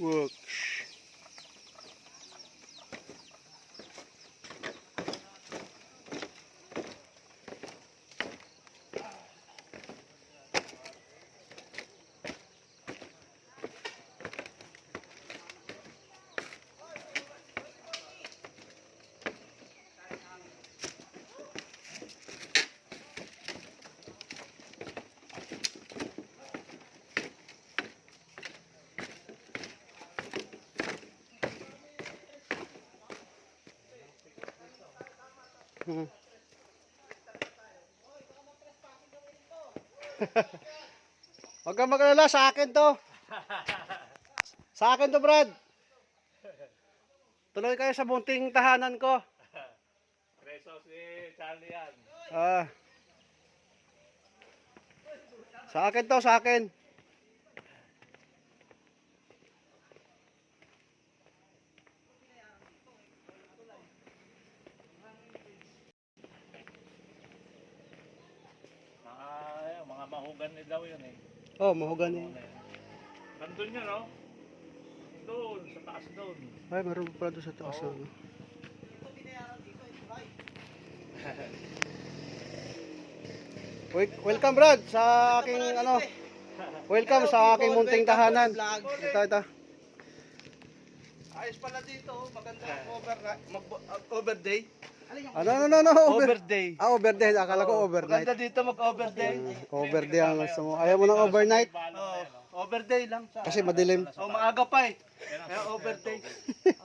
work. Hmm. Huwag kang mag-alala, sa akin to. Sa akin to, Brad. Tuloy kayo sa bunting tahanan ko. Preso si Charlie yan. Ah. Sa akin to, sa akin. Mahugan ni daw yun eh. Oh, mahugan eh. Nandun yun, no? Doon, sa taas doon. Ay, meron pa pala doon sa taas. Oo. ano. Wel- Welcome Brad sa aking ano. Welcome sa aking munting tahanan. Ito ito. Ayos pala dito, oh. maganda over, mag, uh, overday. Ano no no no over. Overday. Ah, overday. Akala ko Oo, overnight. Maganda dito mag-overday. Overday ang gusto mo. Ayaw mo ng overnight? Oh, overday lang. Kasi madilim. Oh, maaga pa eh. Kaya overday.